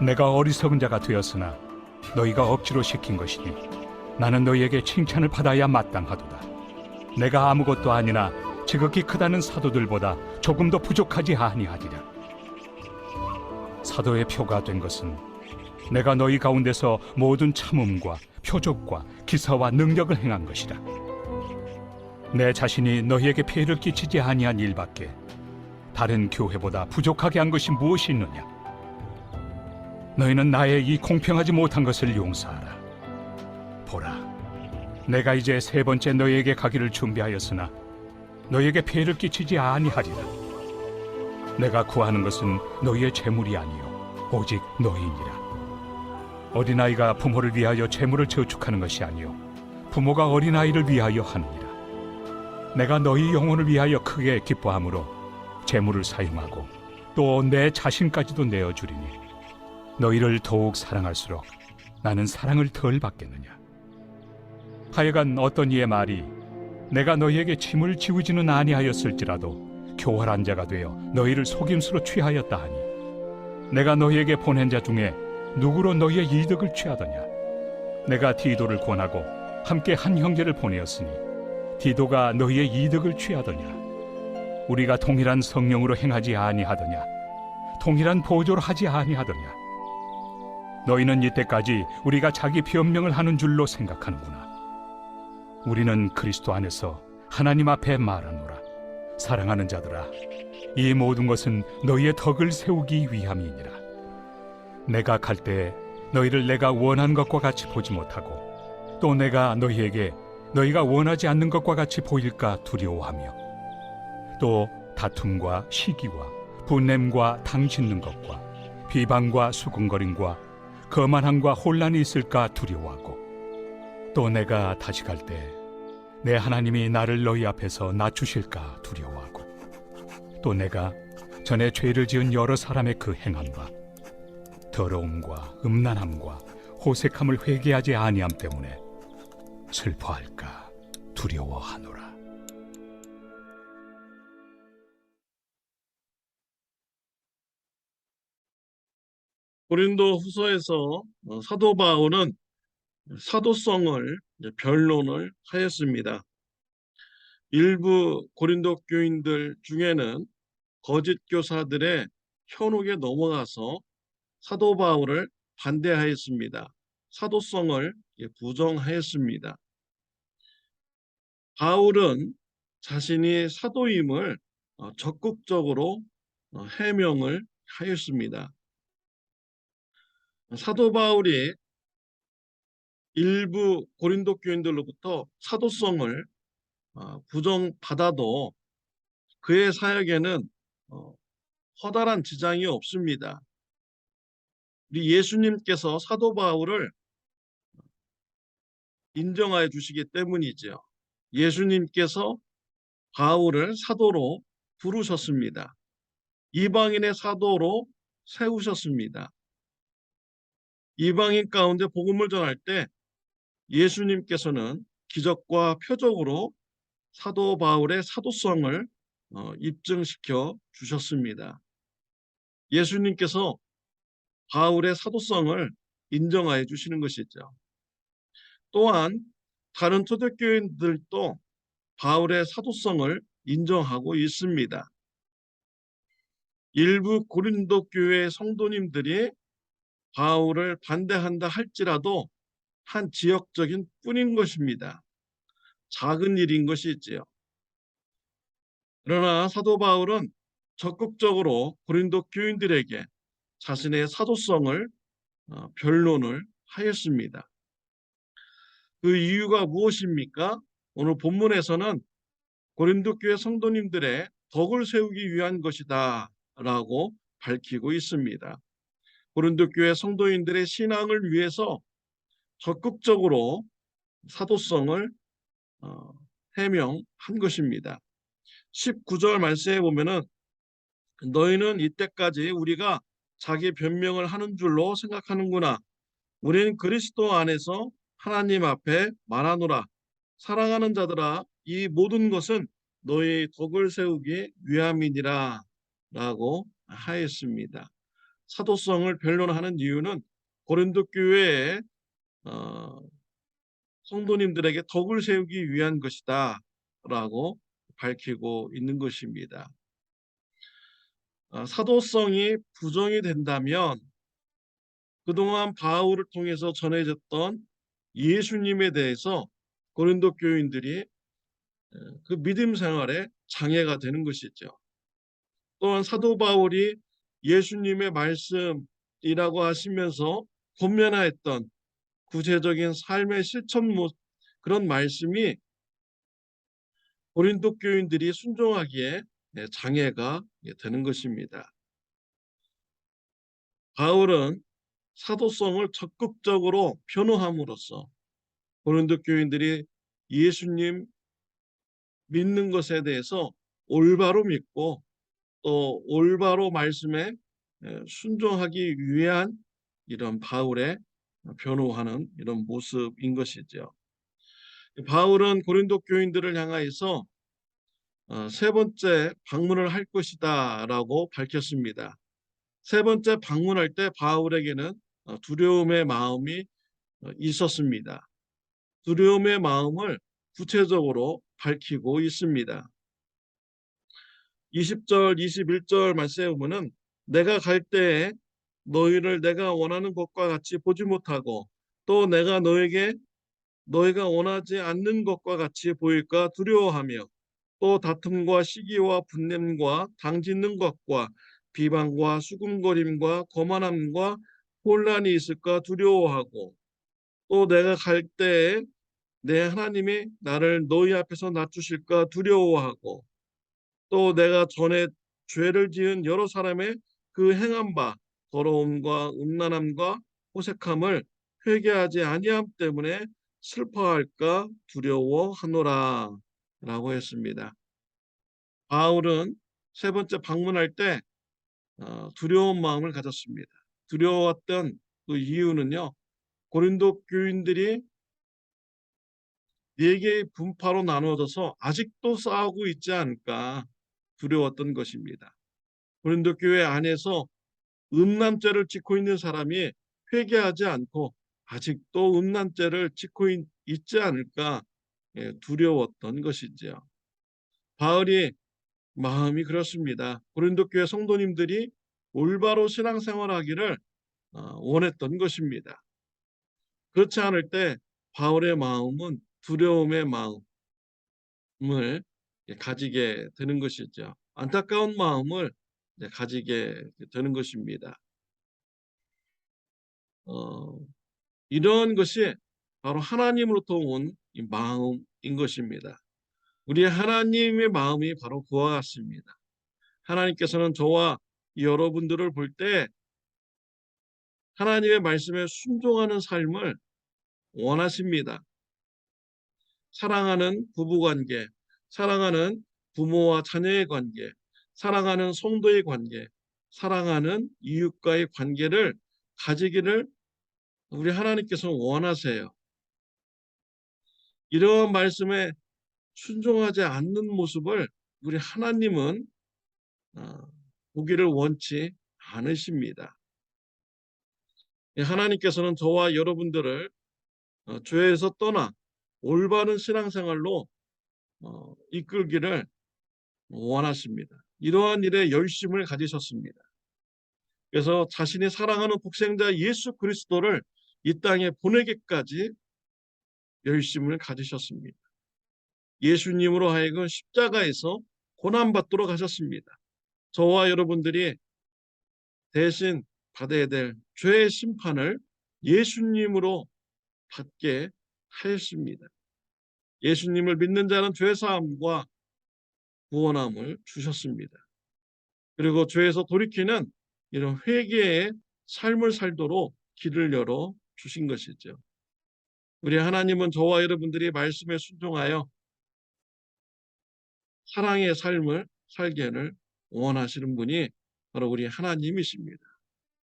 내가 어리석은 자가 되었으나 너희가 억지로 시킨 것이니 나는 너희에게 칭찬을 받아야 마땅하도다. 내가 아무것도 아니나 지극히 크다는 사도들보다 조금 더 부족하지 아니하리라. 사도의 표가 된 것은 내가 너희 가운데서 모든 참음과 표적과 기사와 능력을 행한 것이라. 내 자신이 너희에게 피해를 끼치지 아니한 일밖에 다른 교회보다 부족하게 한 것이 무엇이 있느냐? 너희는 나의 이 공평하지 못한 것을 용서하라. 보라, 내가 이제 세 번째 너희에게 가기를 준비하였으나 너희에게 피해를 끼치지 아니하리라. 내가 구하는 것은 너희의 재물이 아니요 오직 너희니라. 어린아이가 부모를 위하여 재물을 저축하는 것이 아니요 부모가 어린아이를 위하여 하느니라. 내가 너희 영혼을 위하여 크게 기뻐함으로 재물을 사용하고 또 내 자신까지도 내어 주리니 너희를 더욱 사랑할수록 나는 사랑을 덜 받겠느냐? 하여간 어떤 이의 말이 내가 너희에게 짐을 지우지는 아니하였을지라도 교활한 자가 되어 너희를 속임수로 취하였다 하니 내가 너희에게 보낸 자 중에 누구로 너희의 이득을 취하더냐? 내가 디도를 권하고 함께 한 형제를 보내었으니 디도가 너희의 이득을 취하더냐? 우리가 동일한 성령으로 행하지 아니하더냐? 동일한 보조로 하지 아니하더냐 너희는 이때까지 우리가 자기 변명을 하는 줄로 생각하는구나. 우리는 그리스도 안에서 하나님 앞에 말하노라. 사랑하는 자들아 이 모든 것은 너희의 덕을 세우기 위함이니라. 내가 갈때 너희를 내가 원한 것과 같이 보지 못하고 또 내가 너희에게 너희가 원하지 않는 것과 같이 보일까 두려워하며 또 다툼과 시기와 분냄과 당 짓는 것과 비방과 수군거림과 거만함과 혼란이 있을까 두려워하고 또 내가 다시 갈 때 내 하나님이 나를 너희 앞에서 낮추실까 두려워하고 또 내가 전에 죄를 지은 여러 사람의 그 행함과 더러움과 음란함과 호색함을 회개하지 아니함 때문에 슬퍼할까 두려워하노 고린도 후서에서 어, 사도 바울은 사도성을 변론을 하였습니다. 일부 고린도 교인들 중에는 거짓 교사들의 현혹에 넘어가서 사도 바울을 반대하였습니다. 사도성을 예, 부정하였습니다. 바울은 자신이 사도임을 어, 적극적으로 어, 해명을 하였습니다. 사도 바울이 일부 고린도 교인들로부터 사도성을 어, 부정받아도 그의 사역에는 어, 커다란 지장이 없습니다. 우리 예수님께서 사도 바울을 인정하여 주시기 때문이죠. 예수님께서 바울을 사도로 부르셨습니다. 이방인의 사도로 세우셨습니다. 이방인 가운데 복음을 전할 때 예수님께서는 기적과 표적으로 사도 바울의 사도성을 어, 입증시켜 주셨습니다. 예수님께서 바울의 사도성을 인정하여 주시는 것이죠. 또한 다른 초대교인들도 바울의 사도성을 인정하고 있습니다. 일부 고린도 교회 성도님들이 바울을 반대한다 할지라도 한 지역적인 뿐인 것입니다. 작은 일인 것이지요. 그러나 사도 바울은 적극적으로 고린도 교인들에게 자신의 사도성을 어, 변론을 하였습니다. 그 이유가 무엇입니까? 오늘 본문에서는 고린도 교회 성도님들의 덕을 세우기 위한 것이다 라고 밝히고 있습니다. 고린도 교회 성도인들의 신앙을 위해서 적극적으로 사도성을 어, 해명한 것입니다. 19절 말씀에 보면은 너희는 이때까지 우리가 자기 변명을 하는 줄로 생각하는구나. 우리는 그리스도 안에서 하나님 앞에 말하노라. 사랑하는 자들아 이 모든 것은 너희 덕을 세우기 위함이니라 라고 하였습니다. 사도성을 변론하는 이유는 고린도 교회의 어, 성도님들에게 덕을 세우기 위한 것이다 라고 밝히고 있는 것입니다. 어, 사도성이 부정이 된다면 그동안 바울을 통해서 전해졌던 예수님에 대해서 고린도 교인들이 어, 그 믿음 생활에 장애가 되는 것이죠. 또한 사도 바울이 예수님의 말씀이라고 하시면서 권면하였던 구체적인 삶의 실천 모 그런 말씀이 고린도 교인들이 순종하기에 네, 장애가 되는 것입니다. 바울은 사도성을 적극적으로 변호함으로써 고린도 교인들이 예수님 믿는 것에 대해서 올바로 믿고 또 올바로 말씀에 순종하기 위한 이런 바울의 변호하는 이런 모습인 것이죠. 바울은 고린도 교인들을 향하여서 어, 세 번째 방문을 할 것이다 라고 밝혔습니다. 세 번째 방문할 때 바울에게는 어, 두려움의 마음이 어, 있었습니다. 두려움의 마음을 구체적으로 밝히고 있습니다. 20절, 21절 말씀에 보면은 내가 갈 때에 너희를 내가 원하는 것과 같이 보지 못하고 또 내가 너에게 너희가 원하지 않는 것과 같이 보일까 두려워하며 또 다툼과 시기와 분냄과 당짓는 것과 비방과 수군거림과 거만함과 혼란이 있을까 두려워하고 또 내가 갈 때에 내 하나님이 나를 너희 앞에서 낮추실까 두려워하고 또 내가 전에 죄를 지은 여러 사람의 그 행한 바 더러움과 음란함과 호색함을 회개하지 아니함 때문에 슬퍼할까 두려워하노라 라고 했습니다. 바울은 세 번째 방문할 때 어, 두려운 마음을 가졌습니다. 두려웠던 그 이유는요. 고린도 교인들이 네 개의 분파로 나누어져서 아직도 싸우고 있지 않을까 두려웠던 것입니다. 고린도 교회 안에서 음란죄를 짓고 있는 사람이 회개하지 않고 아직도 음란죄를 짓고 있, 지 않을까 예, 두려웠던 것이지요. 바울이 마음이 그렇습니다. 고린도 교회 성도님들이 올바로 신앙생활하기를 어, 원했던 것입니다. 그렇지 않을 때 바울의 마음은 두려움의 마음을 가지게 되는 것이죠. 안타까운 마음을 가지게 되는 것입니다. 어, 이런 것이 바로 하나님으로부터 온 마음인 것입니다. 우리 하나님의 마음이 바로 그와 같습니다. 하나님께서는 저와 여러분들을 볼 때 하나님의 말씀에 순종하는 삶을 원하십니다. 사랑하는 부부관계, 사랑하는 부모와 자녀의 관계, 사랑하는 성도의 관계, 사랑하는 이웃과의 관계를 가지기를 우리 하나님께서 원하세요. 이러한 말씀에 순종하지 않는 모습을 우리 하나님은 어, 보기를 원치 않으십니다. 하나님께서는 저와 여러분들을 어, 죄에서 떠나 올바른 신앙생활로 어, 이끌기를 원하십니다. 이러한 일에 열심을 가지셨습니다. 그래서 자신이 사랑하는 독생자 예수 그리스도를 이 땅에 보내기까지 열심을 가지셨습니다. 예수님으로 하여금 십자가에서 고난받도록 하셨습니다. 저와 여러분들이 대신 받아야 될 죄의 심판을 예수님으로 받게 하였습니다. 예수님을 믿는 자는 죄사함과 구원함을 주셨습니다. 그리고 죄에서 돌이키는 이런 회개의 삶을 살도록 길을 열어 주신 것이죠. 우리 하나님은 저와 여러분들이 말씀에 순종하여 사랑의 삶을 살기를 원하시는 분이 바로 우리 하나님이십니다.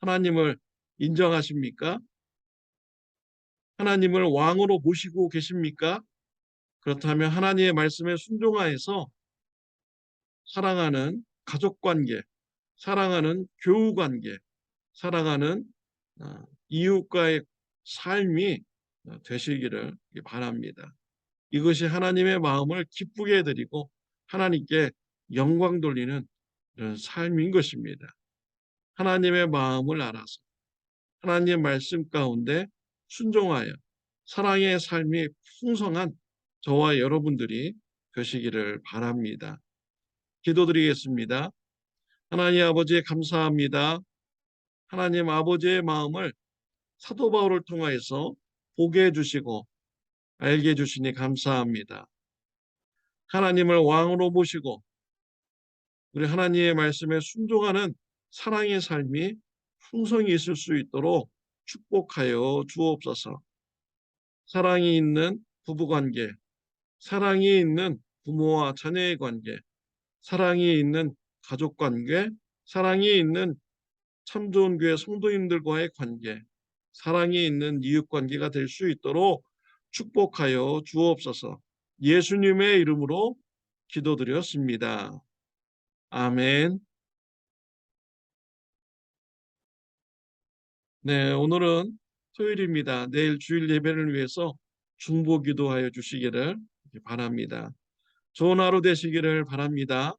하나님을 인정하십니까? 하나님을 왕으로 모시고 계십니까? 그렇다면 하나님의 말씀에 순종하여서 사랑하는 가족 관계, 사랑하는 교우 관계, 살아가는 어, 이웃과의 삶이 어, 되시기를 바랍니다. 이것이 하나님의 마음을 기쁘게 해드리고 하나님께 영광 돌리는 이런 삶인 것입니다. 하나님의 마음을 알아서 하나님의 말씀 가운데 순종하여 사랑의 삶이 풍성한 저와 여러분들이 되시기를 바랍니다. 기도드리겠습니다. 하나님 아버지 감사합니다. 하나님 아버지의 마음을 사도 바울을 통하여서 보게 해주시고 알게 해주시니 감사합니다. 하나님을 왕으로 모시고 우리 하나님의 말씀에 순종하는 사랑의 삶이 풍성히 있을 수 있도록 축복하여 주옵소서. 사랑이 있는 부부관계, 사랑이 있는 부모와 자녀의 관계, 사랑이 있는 가족 관계, 사랑이 있는 참 좋은 교회 성도님들과의 관계, 사랑이 있는 이웃 관계가 될 수 있도록 축복하여 주옵소서. 예수님의 이름으로 기도드렸습니다. 아멘. 네, 오늘은 토요일입니다. 내일 주일 예배를 위해서 중보 기도하여 주시기를 바랍니다. 좋은 하루 되시기를 바랍니다.